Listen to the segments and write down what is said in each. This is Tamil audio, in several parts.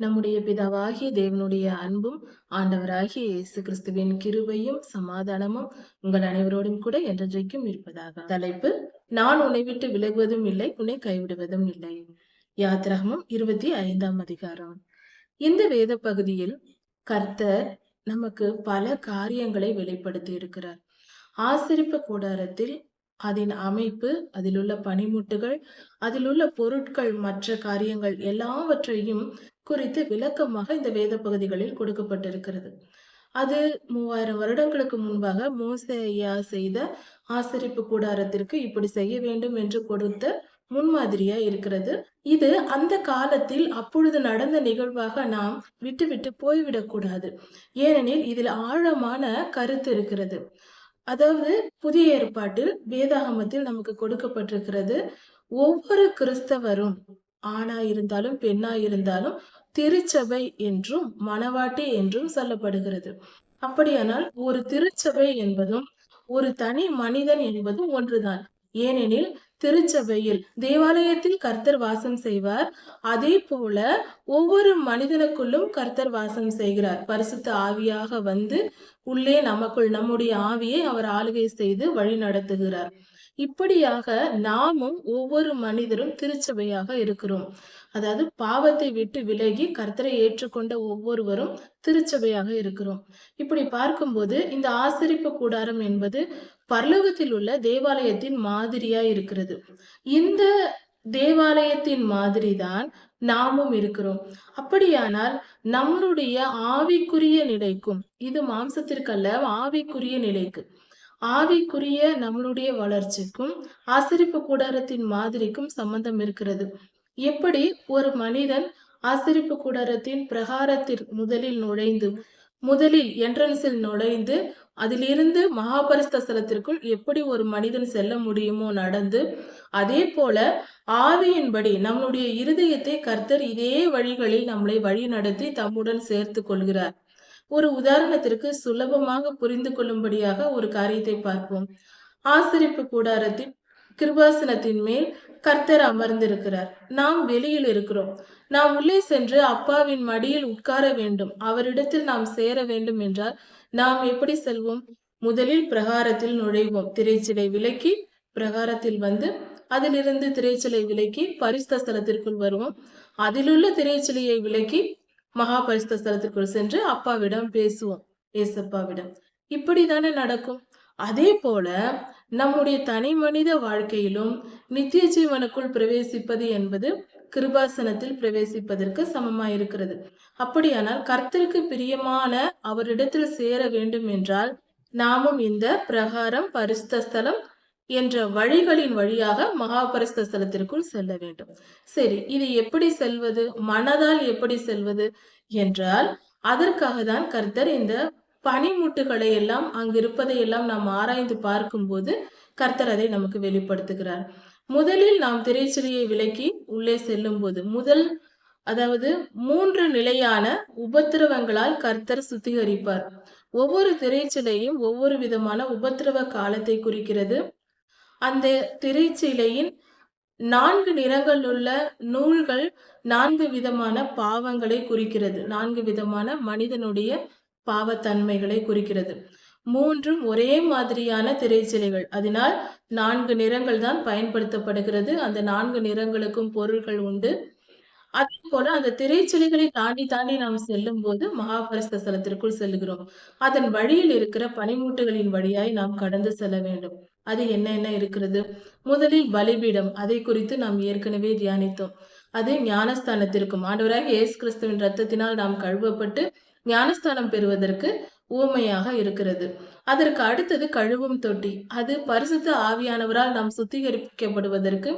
நம்முடைய பிதாவாகிய தேவனுடைய அன்பும் ஆண்டவராகிய இயேசு கிறிஸ்துவின் கிருபையும் சமாதானமும் உங்கள் அனைவரோடும் கூட என்றென்றைக்கும் இருப்பதாக. தலைப்பு நான் உன்னை விட்டு விலகுவதும் இல்லை உன்னை கைவிடுவதும் இல்லை. யாத்திராகமம் இருபத்தி ஐந்தாம் அதிகாரம். இந்த வேத பகுதியில் கர்த்தர் நமக்கு பல காரியங்களை வெளிப்படுத்தி இருக்கிறார். ஆசிரிப்பு கூடாரத்தில் அதன் அமைப்பு அதிலுள்ள பனிமுட்டுகள் அதிலுள்ள பொருட்கள் மற்ற காரியங்கள் எல்லாவற்றையும் குறித்து விளக்கமாக இந்த வேத பகுதிகளில் கொடுக்கப்பட்டிருக்கிறது. அது மூவாயிரம் வருடங்களுக்கு முன்பாக மோசையா செய்த ஆசரிப்பு கூடாரத்திற்கு இப்படி செய்ய வேண்டும் என்று கொடுத்த முன்மாதிரியா இருக்கிறது. இது அந்த காலத்தில் அப்பொழுது நடந்த நிகழ்வாக நாம் விட்டு விட்டு போய்விடக்கூடாது ஏனெனில் இதில் ஆழமான கருத்து இருக்கிறது. அதாவது புதிய ஏற்பாட்டில் வேதாகமத்தில் நமக்கு கொடுக்கப்பட்டிருக்கிறது ஒவ்வொரு கிறிஸ்தவரும் ஆணா இருந்தாலும் பெண்ணா இருந்தாலும் திருச்சபை என்றும் மணவாட்டி என்றும் சொல்லப்படுகிறது. அப்படியானால் ஒரு திருச்சபை என்பதும் ஒரு தனி மனிதன் என்பதும் ஒன்றுதான். ஏனெனில் திருச்சபையில் தேவாலயத்தில் கர்த்தர் வாசம் செய்வார். அதே போல ஒவ்வொரு மனிதனுக்குள்ளும் கர்த்தர் வாசம் செய்கிறார். பரிசுத்த ஆவியாக வந்து உள்ளே நமக்குள் நம்முடைய ஆவியை அவர் ஆளுகை செய்து வழி நடத்துகிறார். இப்படியாக நாமும் ஒவ்வொரு மனிதரும் திருச்சபையாக இருக்கிறோம். அதாவது பாவத்தை விட்டு விலகி கர்த்தரை ஏற்றுக்கொண்ட ஒவ்வொருவரும் திருச்சபையாக இருக்கிறோம். இப்படி பார்க்கும்போது இந்த ஆசரிப்பு கூடாரம் என்பது பரலோகத்தில் உள்ள தேவாலயத்தின் மாதிரியா இருக்கிறது. இந்த தேவாலயத்தின் மாதிரி தான் நாமும் இருக்கிறோம். அப்படியானால் நம்மளுடைய ஆவிக்குரிய நிலைக்கும் இது மாம்சத்திற்கல்ல ஆவிக்குரிய நிலைக்கு ஆவிக்குரிய நம்மளுடைய வளர்ச்சிக்கும் ஆசிரிப்பு கூடாரத்தின் மாதிரிக்கும் சம்பந்தம் இருக்கிறது. எப்படி ஒரு மனிதன் ஆசிரிப்பு கூடாரத்தின் பிரகாரத்தில் முதலில் நுழைந்து முதலில் என்ட்ரன்ஸில் நுழைந்து அதிலிருந்து மகாபரிஸ்த ஸ்தலத்திற்குள் எப்படி ஒரு மனிதன் செல்ல முடியுமோ நடந்து அதே போல ஆவியின்படி நம்முடைய இருதயத்தை கர்த்தர் இதே வழிகளில் நம்மளை வழி நடத்தி தம்முடன் சேர்த்து கொள்கிறார். ஒரு உதாரணத்திற்கு சுலபமாக புரிந்து கொள்ளும்படியாக ஒரு காரியத்தை பார்ப்போம். ஆசிரிப்பு கூடாரத்தின் கிருபாசனத்தின் மேல் கர்த்தர் அமர்ந்திருக்கிறார். நாம் வெளியில் இருக்கிறோம். நாம் உள்ளே சென்று அப்பாவின் மடியில் உட்கார வேண்டும். அவரிடத்தில் நாம் சேர வேண்டும் என்றால் நாம் எப்படி செல்வோம்? முதலில் பிரகாரத்தில் நுழைவோம். திரைச்சிலை விலக்கி பிரகாரத்தில் வந்து அதிலிருந்து திரைச்சிலை விலக்கி பரிஸ்த ஸ்தலத்திற்குள் வருவோம். அதிலுள்ள திரைச்சிலையை விலக்கி மகா பரிஸ்த ஸ்தலத்திற்குள் சென்று அப்பாவிடம் பேசுவோம். ஏசப்பாவிடம். இப்படிதானே நடக்கும். அதே போல நம்முடைய தனி மனித வாழ்க்கையிலும் நித்திய ஜீவனுக்குள் பிரவேசிப்பது என்பது கிருபாசனத்தில் பிரவேசிப்பதற்கு சமமாயிருக்கிறது. அப்படியானால் கர்த்தருக்கு பிரியமான அவரிடத்தில் சேர வேண்டும் என்றால் நாமும் இந்த பிரகாரம் பரிசுத்தலம் என்ற வழிகளின் வழியாக மகாபரிஸ்தஸ்தலத்திற்குள் செல்ல வேண்டும். சரி இது எப்படி செல்வது? மனதால் எப்படி செல்வது? என்றால் அதற்காக தான் கர்த்தர் இந்த பனிமுட்டுகளை எல்லாம் அங்கிருப்பதை எல்லாம் நாம் ஆராய்ந்து பார்க்கும்போது கர்த்தர் அதை நமக்கு வெளிப்படுத்துகிறார். முதலில் நாம் திரைச்சிலையை விலக்கி உள்ளே செல்லும் போது முதல் அதாவது மூன்று நிலையான உபத்திரவங்களால் கர்த்தர் சுத்திகரிப்பார். ஒவ்வொரு திரைச்சிலையும் ஒவ்வொரு விதமான உபத்திரவ காலத்தை குறிக்கிறது. அந்த திரைச்சிலையின் நான்கு நிறங்கள் உள்ள நூல்கள் நான்கு விதமான பாவங்களை குறிக்கிறது. நான்கு விதமான மனிதனுடைய பாவத்தன்மைகளை குறிக்கிறது. மூன்றும் ஒரே மாதிரியான திரைச்சிலைகள். அதனால் நான்கு நிறங்கள் தான் பயன்படுத்தப்படுகிறது. அந்த நான்கு நிறங்களுக்கும் பொருள்கள் உண்டு. அதே போல அந்த திரைச்சிலைகளை தாண்டி தாண்டி நாம் செல்லும் போது மகாபரிஸ்த ஸ்தலத்திற்குள் செல்கிறோம் அதன் வழியில் இருக்கிற பனிமூட்டுகளின் வழியாய் நாம் கடந்து செல்ல வேண்டும். அது என்ன என்ன இருக்கிறது? முதலில் பலிபீடம். அதை குறித்து நாம் ஏற்கனவே தியானித்தோம். அது ஞானஸ்தானத்திற்கும். ஆண்டவராக இயேசு கிறிஸ்துவின் ரத்தத்தினால் நாம் கழுவப்பட்டு ஞானஸ்தானம் பெறுவதற்கு ஊமையாக இருக்கிறது. அதற்கு அடுத்தது கழுவும் தொட்டி. அது பரிசுத்த ஆவியானவரால் நாம் சுத்திகரிக்கப்படுவதற்கு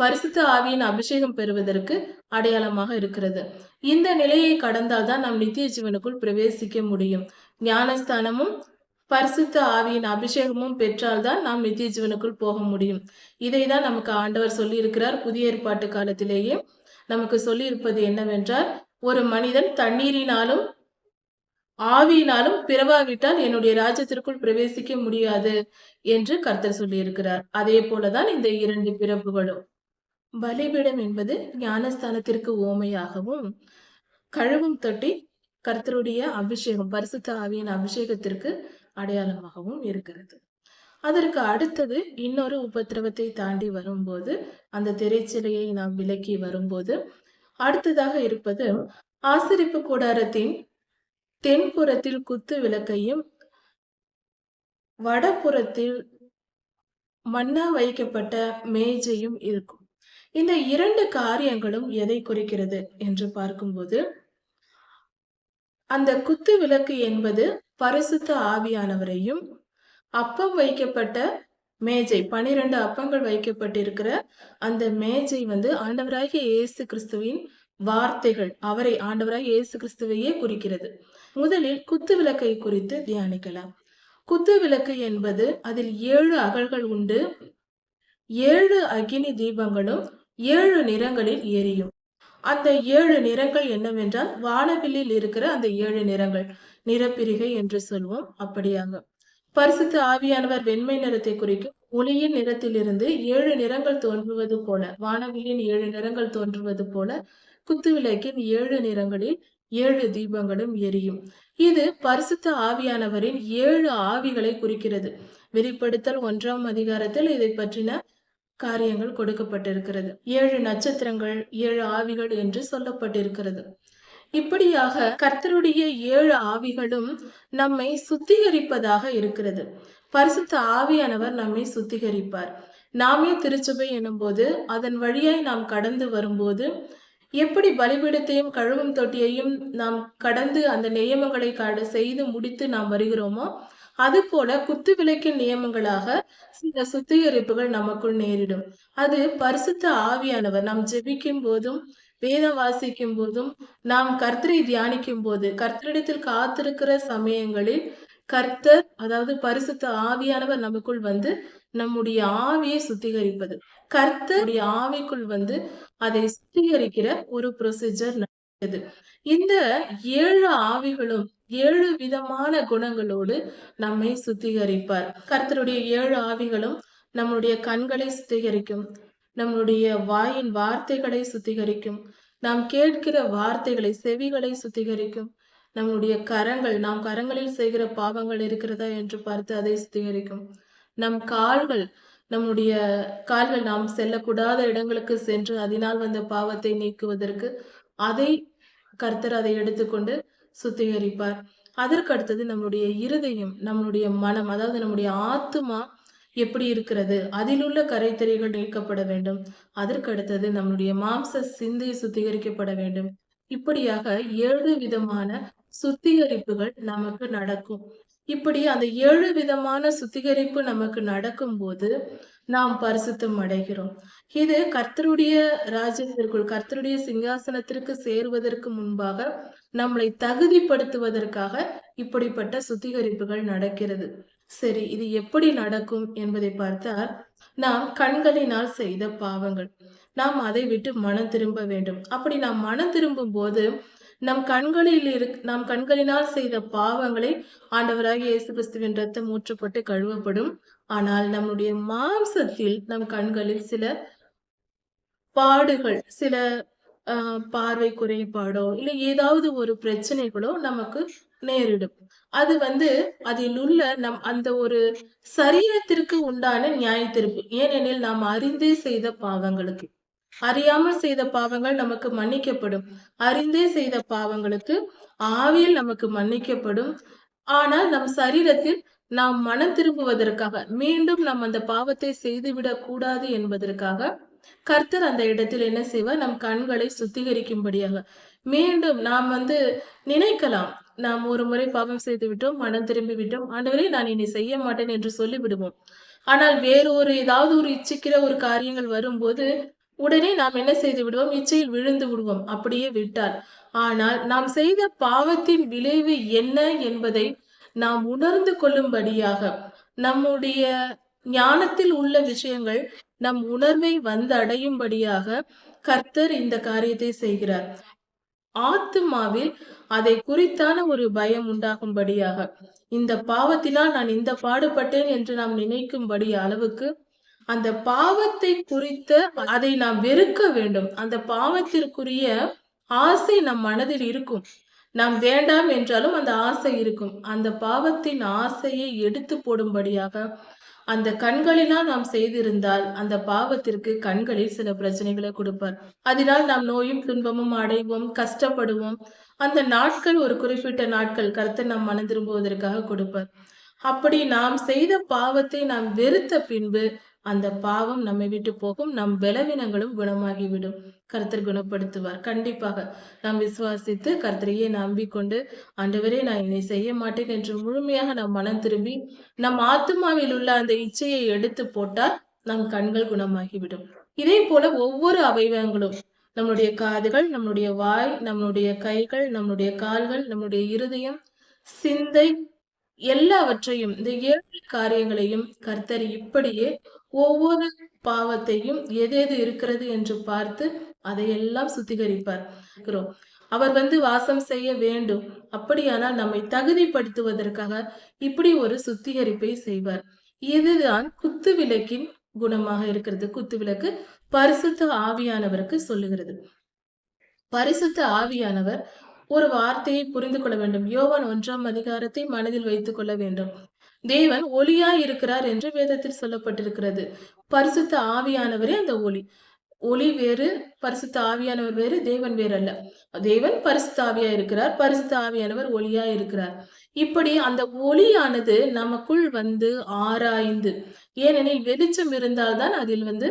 பரிசுத்த ஆவியின் அபிஷேகம் பெறுவதற்கு அடையாளமாக இருக்கிறது. இந்த நிலையை கடந்தால் தான் நாம் நித்திய ஜீவனுக்குள் பிரவேசிக்க முடியும். ஞானஸ்தானமும் பரிசுத்த ஆவியின் அபிஷேகமும் பெற்றால்தான் நாம் நித்திய ஜீவனுக்குள் போக முடியும். இதை தான் நமக்கு ஆண்டவர் சொல்லி இருக்கிறார் புதிய ஏற்பாட்டு காலத்திலேயே நமக்கு சொல்லி இருப்பது என்னவென்றால் ஒரு மனிதன் தண்ணீரினாலும் ஆவியினாலும் பிறவாவிட்டால் என்னுடைய ராஜ்யத்திற்குள் பிரவேசிக்க முடியாது என்று கர்த்தர் சொல்லியிருக்கிறார். அதே போலதான் இந்த இரண்டு பிறப்புகளும். பலிபீடம் என்பது ஞானஸ்தானத்திற்கு ஓமையாகவும் கழுவும் தொட்டி கர்த்தருடைய அபிஷேகம் பரிசுத்த ஆவியின் அபிஷேகத்திற்கு அடையாளமாகவும் இருக்கிறது. அதற்கு அடுத்தது இன்னொரு உபத்திரவத்தை தாண்டி வரும்போது அந்த திரைச்சிலையை நாம் விலக்கி வரும்போது அடுத்ததாக இருப்பது ஆசிரிப்பு கூடாரத்தின் தென்புறத்தில் குத்து விளக்கையும் வடபுறத்தில் மண்ணா வைக்கப்பட்ட மேஜையும் இருக்கும். இந்த இரண்டு காரியங்களும் எதை குறிக்கிறது என்று பார்க்கும்போது அந்த குத்து விளக்கு என்பது பரிசுத்த ஆவியானவரையும் அப்பம் வைக்கப்பட்ட மேஜை பனிரெண்டு அப்பங்கள் வைக்கப்பட்டிருக்கிற அந்த மேஜை வந்து ஆண்டவராகிய இயேசு கிறிஸ்துவின் வார்த்தைகள் அவரை ஆண்டவராகிய இயேசு கிறிஸ்துவையே குறிக்கிறது. முதலில் குத்து விளக்கை குறித்து தியானிக்கலாம். குத்து விளக்கு என்பது அதில் ஏழு அகல்கள் உண்டு. ஏழு அக்னி தீபங்களும் ஏழு நிறங்களில் எரியும் அந்த ஏழு நிறங்கள் என்னவென்றால் வானவில்லில் இருக்கிற அந்த ஏழு நிறங்கள். நிறப்பிரிகை என்று சொல்வோம். அப்படியாக பரிசுத்த ஆவியானவர் வெண்மை நிறத்தை குறிக்கும் ஒளியின் நிறத்திலிருந்து ஏழு நிறங்கள் தோன்றுவது போல வானவில்லின் ஏழு நிறங்கள் தோன்றுவது போல குத்துவிளக்கின் ஏழு நிறங்களில் ஏழு தீபங்களும் எரியும். இது பரிசுத்த ஆவியானவரின் ஏழு ஆவிகளை குறிக்கிறது. வெளிப்படுத்தல் ஒன்றாம் அதிகாரத்தில் இதை பற்றின காரியங்கள் கொடுக்கப்பட்டிருக்கிறது. ஏழு நட்சத்திரங்கள் ஏழு ஆவிகள் என்று சொல்லப்பட்டிருக்கிறது. இப்படியாக கர்த்தருடைய ஏழு ஆவிகளும் நம்மை சுத்திகரிப்பதாக இருக்கிறது. பரிசுத்த ஆவியானவர் நம்மை சுத்திகரிப்பார். நாமே திருச்சபை எனும்போது அதன் வழியாய் நாம் கடந்து வரும்போது எப்படி பலிபீடத்தையும் கழுவும் தொட்டியையும் நாம் கடந்து அந்த நியமங்களை கட செய்து முடித்து நாம் வருகிறோமோ அது போல குத்து விளக்கின் நியமங்களாக சில சுத்திகரிப்புகள் நமக்குள் நேரிடும். அது பரிசுத்த ஆவியானவர் நாம் ஜெபிக்கும் போதும் வேதம் வாசிக்கும் போதும் நாம் கர்த்தரை தியானிக்கும் போது கர்த்தரிடத்தில் காத்திருக்கிற சமயங்களில் கர்த்தர் அதாவது பரிசுத்த ஆவியானவர் நமக்குள் வந்து நம்முடைய ஆவியை சுத்திகரிப்பது. கர்த்தருடைய ஆவிக்குள் வந்து அதை சுத்திகரிக்கிற ஒரு ப்ரொசீஜர் நடக்குது இந்த ஏழு ஆவிகளும் ஏழு விதமான குணங்களோடு நம்மை சுத்திகரிப்பார். கர்த்தருடைய ஏழு ஆவிகளும் நம்முடைய கண்களை சுத்திகரிக்கும் நம்முடைய வாயின் வார்த்தைகளை சுத்திகரிக்கும் நாம் கேட்கிற வார்த்தைகளை செவிகளை சுத்திகரிக்கும் நம்முடைய கரங்கள் நாம் கரங்களில் செய்கிற பாவங்கள் இருக்கிறதா என்று பார்த்து அதை சுத்திகரிக்கும். நம் கால்கள் நம்முடைய கால்கள் நாம் செல்லக்கூடாத இடங்களுக்கு சென்று அதனால் வந்த பாவத்தை நீக்குவதற்கு அதை கர்த்தர் அதை எடுத்துக்கொண்டு சுத்திகரிப்பார். அதற்கு அடுத்தது நம்முடைய இருதயம் நம்முடைய மனம் அதாவது நம்முடைய ஆத்துமா எப்படி இருக்கிறது? அதிலுள்ள கரைத்தறிகள் நீக்கப்பட வேண்டும். அதற்கு அடுத்தது நம்முடைய மாம்ச சிந்தை சுத்திகரிக்கப்பட வேண்டும். இப்படியாக ஏழு விதமான சுத்திகரிப்புகள் நமக்கு நடக்கும். இப்படி அந்த ஏழு விதமான சுத்திகரிப்பு நமக்கு நடக்கும்போது நாம் பரிசுத்தம் அடைகிறோம். இது கர்த்தருடைய ராஜ்யத்திற்குள் கர்த்தருடைய சிங்காசனத்திற்கு சேருவதற்கு முன்பாக நம்மளை தகுதிப்படுத்துவதற்காக இப்படிப்பட்ட சுத்திகரிப்புகள் நடக்கிறது. சரி இது எப்படி நடக்கும் என்பதை பார்த்தால் நாம் கண்களினால் செய்த பாவங்கள். நாம் அதை விட்டு மனம் திரும்ப வேண்டும். அப்படி நாம் மனம் திரும்பும் போது நம் கண்களில் இரு நம் கண்களினால் செய்த பாவங்களை ஆண்டவராக இயேசு கிறிஸ்துவின் ரத்தம் ஊற்றப்பட்டு கழுவப்படும். ஆனால் நம்முடைய மாம்சத்தில் நம் கண்களில் சில பாடுகள் சில ஆஹ் பார்வை குறைபாடோ இல்லை ஏதாவது ஒரு பிரச்சனைகளோ நமக்கு நேரிடும். அது வந்து அதில் உள்ள நம் அந்த ஒரு சரீரத்திற்கு உண்டான நியாயத்திற்கு ஏனெனில் நாம் அறிந்தே செய்த பாவங்களுக்கு. அறியாமல் செய்த பாவங்கள் நமக்கு மன்னிக்கப்படும். அறிந்தே செய்த பாவங்களுக்கு ஆவியில் நமக்கு மன்னிக்கப்படும். ஆனால் நம் சரீரத்தில் நாம் மனம் திரும்புவதற்காக மீண்டும் நாம் அந்த பாவத்தை செய்துவிடக் கூடாது என்பதற்காக கர்த்தர் அந்த இடத்தில் என்ன செய்வார்? நம் கண்களை சுத்திகரிக்கும்படியாக. மீண்டும் நாம் வந்து நினைக்கலாம். நாம் ஒரு முறை பாவம் செய்து விட்டோம் மனம் திரும்பி விட்டோம் ஆண்டவரே நான் இனி செய்ய மாட்டேன் என்று சொல்லிவிடுவோம். ஆனால் வேறு ஒரு ஏதாவது ஒரு இச்சிக்கிற ஒரு காரியங்கள் வரும்போது உடனே நாம் என்ன செய்து விடுவோம்? இச்சையில் விழுந்து விடுவோம். அப்படியே விட்டால் ஆனால் நாம் செய்த பாவத்தின் விளைவு என்ன என்பதை நாம் உணர்ந்து கொள்ளும்படியாக நம்முடைய ஞானத்தில் உள்ள விஷயங்கள் நம் உணர்வை வந்து அடையும்படியாக கர்த்தர் இந்த காரியத்தை செய்கிறார். ஆத்துமாவில் அதை குறித்தான ஒரு பயம் உண்டாகும்படியாக. இந்த பாவத்தினால் நான் இந்த பாடுபட்டேன் என்று நாம் நினைக்கும்படி அளவுக்கு அந்த பாவத்தை குறித்த அதை நாம் வெறுக்க வேண்டும். அந்த பாவத்திற்குரிய ஆசை நம் மனதில் இருக்கும். நாம் வேண்டாம் என்றாலும் அந்த ஆசை இருக்கும். அந்த பாவத்தின் ஆசையை எடுத்து போடும்படியாக அந்த கண்களினால் நாம் செய்திருந்தால் அந்த பாவத்திற்கு கண்களில் சில பிரச்சனைகளை கொடுப்பார். அதனால் நாம் நோயும் துன்பமும் அடைவோம் கஷ்டப்படுவோம். அந்த நாட்கள் ஒரு குறிப்பிட்ட நாட்கள் கருத்தை நாம் மன திரும்புவதற்காக கொடுப்பார். அப்படி நாம் செய்த பாவத்தை நாம் வெறுத்த பின்பு அந்த பாவம் நம்மை விட்டு போகும் நம் பலவீனங்களும் குணமாகிவிடும். கர்த்தர் குணப்படுத்துவார். கண்டிப்பாக நாம் விசுவாசித்து கர்த்தரையே நம்பிக்கொண்டு ஆண்டவரே நான் இதை செய்ய மாட்டேன் என்று முழுமையாக நாம் மனம் திரும்பி நம் ஆத்மாவில் உள்ள அந்த இச்சையை எடுத்து போட்டால் நம் கண்கள் குணமாகிவிடும். இதே போல ஒவ்வொரு அவயவங்களும் நம்முடைய காதுகள் நம்முடைய வாய் நம்முடைய கைகள் நம்முடைய கால்கள் நம்முடைய இருதயம் சிந்தை எல்லாவற்றையும் இந்த ஏழு காரியங்களையும் கர்த்தர் இப்படியே ஒவ்வொரு பாவத்தையும் எது எது இருக்கிறது என்று பார்த்து அதையெல்லாம் சுத்திகரிப்பார். அவர் வந்து வாசம் செய்ய வேண்டும். அப்படியானால் நம்மை தகுதிப்படுத்துவதற்காக இப்படி ஒரு சுத்திகரிப்பை செய்வார். இதுதான் குத்து விளக்கின் குணமாக இருக்கிறது. குத்து விளக்கு பரிசுத்த ஆவியானவருக்கு சொல்லுகிறது. பரிசுத்த ஆவியானவர் ஒரு வார்த்தையை புரிந்து கொள்ள வேண்டும். யோவான் ஒன்றாம் அதிகாரத்தை மனதில் வைத்துக் கொள்ள வேண்டும். தேவன் ஒளியா இருக்கிறார் என்று வேதத்தில் சொல்லப்பட்டிருக்கிறது. பரிசுத்த ஆவியானவரே அந்த ஒளி. ஒளி வேறு பரிசுத்த ஆவியானவர் வேறு தேவன் வேறு அல்ல தேவன் பரிசுத்த ஆவியா இருக்கிறார் பரிசுத்த ஆவியானவர் ஒளியா இருக்கிறார். இப்படி அந்த ஒளியானது நமக்குள் வந்து ஆராய்ந்து ஏனெனில் வெளிச்சம் இருந்தால்தான் அதில் வந்து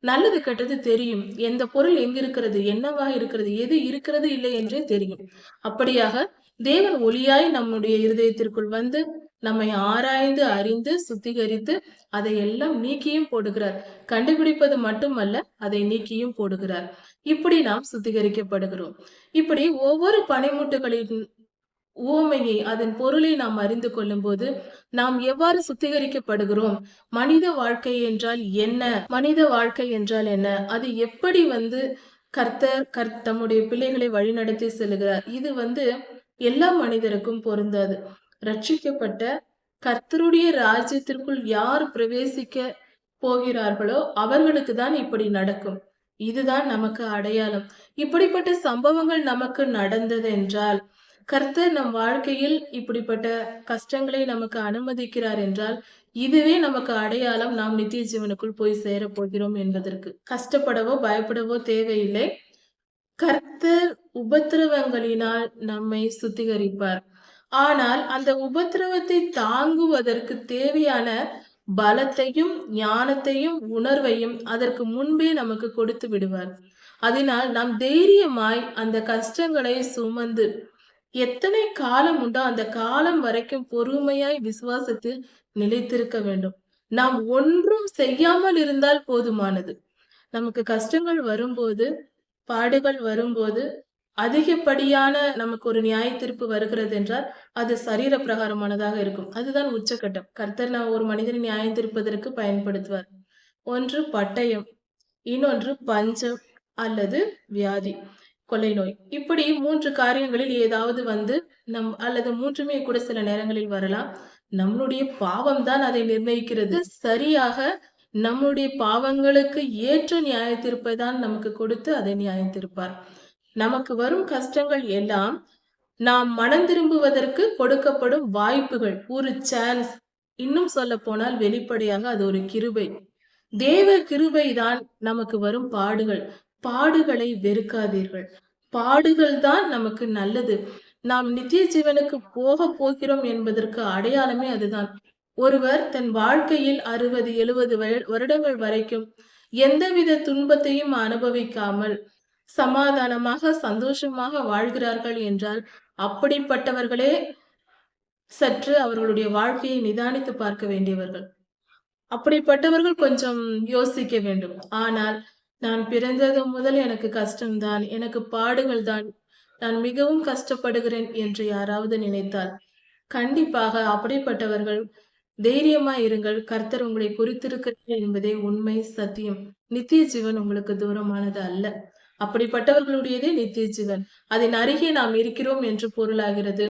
நல்லது கெட்டது தெரியும். எந்த பொருள் எங்க இருக்கிறது என்னவா இருக்கிறது எது இருக்கிறது இல்லை என்றே தெரியும். அப்படியாக தேவன் ஒளியாய் நம்முடைய இருதயத்திற்குள் வந்து நம்மை ஆராய்ந்து அறிந்து சுத்திகரித்து அதை எல்லாம் நீக்கியும் போடுகிறார். கண்டுபிடிப்பது மட்டுமல்ல அதை நீக்கியும் போடுகிறார். இப்படி நாம் சுத்திகரிக்கப்படுகிறோம். இப்படி ஒவ்வொரு பனிமுட்டுகளின் ஊமையை அதன் பொருளை நாம் அறிந்து கொள்ளும் போது நாம் எவ்வாறு சுத்திகரிக்கப்படுகிறோம்? மனித வாழ்க்கை என்றால் என்ன? மனித வாழ்க்கை என்றால் என்ன? அது எப்படி வந்து கர்த்தர் கர் தம்முடைய பிள்ளைகளை வழிநடத்தி செல்கிறார் இது வந்து எல்லா மனிதருக்கும் பொருந்தாது. ரட்சிக்கப்பட்ட கர்த்தருடைய ராஜ்யத்திற்குள் யார் பிரவேசிக்க போகிறார்களோ அவர்களுக்கு தான் இப்படி நடக்கும். இதுதான் நமக்கு அடையாளம். இப்படிப்பட்ட சம்பவங்கள் நமக்கு நடந்தது என்றால் கர்த்தர் நம் வாழ்க்கையில் இப்படிப்பட்ட கஷ்டங்களை நமக்கு அனுமதிக்கிறார் என்றால் இதுவே நமக்கு அடையாளம் நாம் நித்திய ஜீவனுக்குள் போய் சேர போகிறோம் என்பதற்கு. கஷ்டப்படவோ பயப்படவோ தேவையில்லை. கர்த்தர் உபத்திரவங்களினால் நம்மை சுத்திகரிப்பார். ஆனால் அந்த உபத்திரவத்தை தாங்குவதற்கு தேவையான பலத்தையும் ஞானத்தையும் உணர்வையும் அதற்கு முன்பே நமக்கு கொடுத்து விடுவார். அதனால் நாம் தைரியமாய் அந்த கஷ்டங்களை சுமந்து எத்தனை காலம் உண்டோ அந்த காலம் வரைக்கும் பொறுமையாய் விசுவாசத்தில் நிலைத்திருக்க வேண்டும். நாம் ஒன்றும் செய்யாமல் இருந்தால் போதுமானது. நமக்கு கஷ்டங்கள் வரும்போது பாடுகள் வரும்போது அதிகப்படியான நமக்கு ஒரு நியாய தீர்ப்பு வருகிறது என்றால் அது சரீர பிரகாரமானதாக இருக்கும். அதுதான் உச்சக்கட்டம். கர்த்தர் நான் ஒரு மனிதனை நியாயம் தீர்ப்பதற்கு பயன்படுத்துவார். ஒன்று பட்டயம் இன்னொன்று பஞ்சம் அல்லது வியாதி. கொள்ளை நோய். இப்படி மூன்று காரியங்களில் ஏதாவது வந்து நம் அல்லது மூன்றுமே கூட சில நேரங்களில் வரலாம். நம்மளுடைய பாவம் தான் அதை நிர்ணயிக்கிறது. சரியாக நம்முடைய பாவங்களுக்கு ஏற்ற நியாய தான் நமக்கு கொடுத்து அதை நியாயத்திருப்பார் நமக்கு வரும் கஷ்டங்கள் எல்லாம் நாம் மனம் திரும்புவதற்கு கொடுக்கப்படும் வாய்ப்புகள். ஒரு சான்ஸ் இன்னும் சொல்ல போனால் வெளிப்படையாக அது ஒரு கிருபை. தேவ கிருபை தான் நமக்கு வரும் பாடுகள். பாடுகளை வெறுக்காதீர்கள். பாடுகள் தான் நமக்கு நல்லது. நாம் நித்திய ஜீவனுக்கு போக போகிறோம் என்பதற்கு அடையாளமே அதுதான். ஒருவர் தன் வாழ்க்கையில் அறுபது எழுபது வருடங்கள் வரைக்கும் எந்தவித துன்பத்தையும் அனுபவிக்காமல் சமாதானமாக சந்தோஷமாக வாழ்கிறார்கள் என்றால் அப்படிப்பட்டவர்களே சற்று அவர்களுடைய வாழ்க்கையை நிதானித்து பார்க்க வேண்டியவர்கள். அப்படிப்பட்டவர்கள் கொஞ்சம் யோசிக்க வேண்டும். ஆனால் நான் பிறந்தது முதல் எனக்கு கஷ்டம்தான் எனக்கு பாடுகள் தான் நான் மிகவும் கஷ்டப்படுகிறேன் என்று யாராவது நினைத்தால் கண்டிப்பாக அப்படிப்பட்டவர்கள் தைரியமா இருங்கள். கர்த்தர் உங்களை குறித்திருக்கிறார் என்பதே உண்மை சத்தியம். நித்திய ஜீவன் உங்களுக்கு தூரமானது அல்ல. அப்படிப்பட்டவர்களுடையதே நித்திய ஜீவன். அதன் அருகே நாம் இருக்கிறோம் என்று பொருளாகிறது.